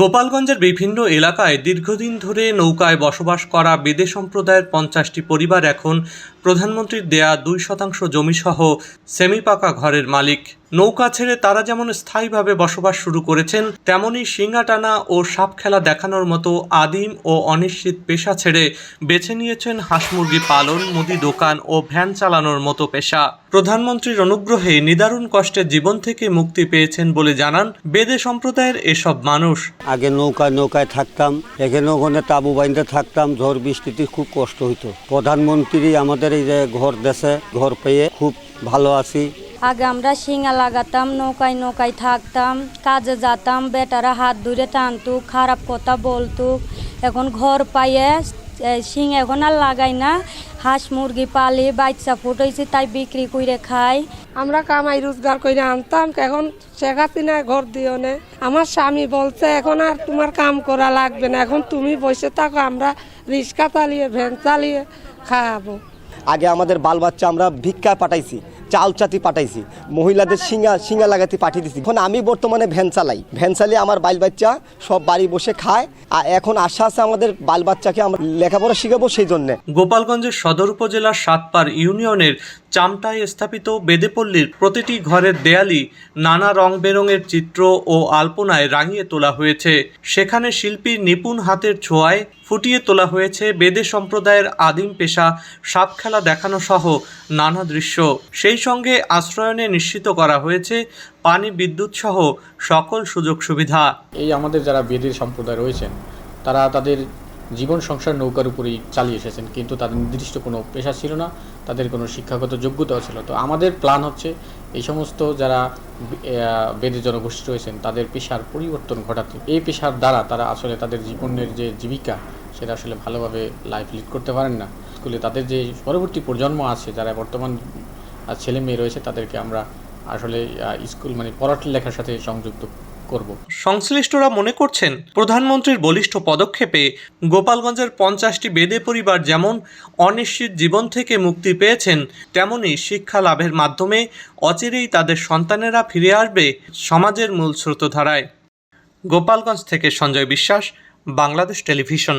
গোপালগঞ্জের বিভিন্ন এলাকায় দীর্ঘদিন ধরে নৌকায় বসবাস করা বেদে সম্প্রদায়ের পঞ্চাশটি পরিবার এখন প্রধানমন্ত্রীর দেয়া দুই শতাংশ জমিসহ সেমিপাকা ঘরের মালিক। নৌকা ছেড়ে তারা যেমন স্থায়ীভাবে বসবাস শুরু করেছেন, তেমনি শিঙা টানা ও সাপ খেলা দেখানোর মতো আদিম ও অনিশ্চিত পেশা ছেড়ে বেছে নিয়েছেন হাঁস মুরগি পালন, মুদি দোকান ও ভ্যান চালানোর মতো পেশা। প্রধানমন্ত্রীর অনুগ্রহে নিদারুণ কষ্টের জীবন থেকে মুক্তি পেয়েছেন বলে জানান বেদে সম্প্রদায়ের এসব মানুষ। আগে নৌকায় নৌকায় থাকতাম, এখানে ওখানে তাবু বাইন্দে থাকতাম, ঝড় বৃষ্টিতে খুব কষ্ট হইতো। প্রধানমন্ত্রী আমাদের এই যে ঘর দেশে, ঘর পেয়ে খুব ভালো আছি। আগে আমরা শিঙা লাগাতাম, নৌকায় নৌকায় থাকতাম, কাজে যেতাম, বেটারা হাত ধরে টানতু, খারাপ কথা বলতু। এখন ঘর পাইয়ে শিং এখন আর লাগাই না। হাঁস মুরগি পালি, বাচ্চা ফুটাইছি, তাই বিক্রি করে খাই। আমরা কামাই রোজগার করে আনতাম, এখন শেখ হাসিনা ঘর দিও নে। আমার স্বামী বলছে, এখন আর তোমার কাম করা লাগবে না, এখন তুমি বসে থাকো, আমরা রিক্সা চালিয়ে, ভ্যান চালিয়ে খাওয়াবো। আগে আমাদের বাল বাচ্চা আমরা ভিক্ষা পাঠাইছি চাল চাতি পাঠাইছি, মহিলাদের সিঙ্গা সিঙ্গা লাগাতে পাঠিয়ে দিছি। এখন আমি বর্তমানে ভ্যান চালাই। ভ্যান চালিয়ে আমার বাল বাচ্চা সব বাড়ি বসে খায়, আর এখন আশা আছে আমাদের বাল বাচ্চাকে আমরা লেখাপড়া শিখাবো সেই জন্যে গোপালগঞ্জের সদর উপজেলার সাতপার ইউনিয়নের চামটায় স্থাপিত বেদেপল্লীর প্রতিটি ঘরের দেয়ালি নানা রং বেরঙের চিত্র ও আলপনায় রাঙিয়ে তোলা হয়েছে। সেখানে শিল্পীর নিপুণ হাতের ছোঁয়ায় ফুটিয়ে তোলা হয়েছে বেদে সম্প্রদায়ের আদিম পেশা সাপ খেলা দেখানো সহ নানা দৃশ্য। সেই সঙ্গে আশ্রয়নে নিশ্চিত করা হয়েছে পানি বিদ্যুৎ সহ সকল সুযোগ সুবিধা। এই আমাদের যারা বেদের সম্প্রদায় রয়েছেন তারা তাদের জীবন সংসার নৌকার উপরেই চালিয়ে এসেছেন কিন্তু তাদের নির্দিষ্ট কোনো পেশা ছিল না তাদের কোনো শিক্ষাগত যোগ্যতাও ছিল তো আমাদের প্ল্যান হচ্ছে এই সমস্ত যারা বে- আহ, বেদের জনগোষ্ঠী রয়েছেন তাদের পেশার পরিবর্তন ঘটাতে। এই পেশার দ্বারা তারা আসলে তাদের জীবনের যে জীবিকা সেটা আসলে ভালোভাবে লাইফ লিড করতে পারেন না। স্কুলে তাদের যে পরবর্তী প্রজন্ম আছে, যারা বর্তমান ছেলে মেয়ে রয়েছে, তাদেরকে আমরা আসলে স্কুল মানে পড়ালেখার সাথে সংযুক্ত করব। সংশ্লিষ্টরা মনে করছেন, প্রধানমন্ত্রীর বলিষ্ঠ পদক্ষেপে গোপালগঞ্জের পঞ্চাশটি বেদে পরিবার যেমন অনিশ্চিত জীবন থেকে মুক্তি পেয়েছেন, তেমনি শিক্ষা লাভের মাধ্যমে অচিরেই তাদের সন্তানেরা ফিরে আসবে সমাজের মূল স্রোতধারায়। গোপালগঞ্জ থেকে সঞ্জয় বিশ্বাস, বাংলাদেশ টেলিভিশন।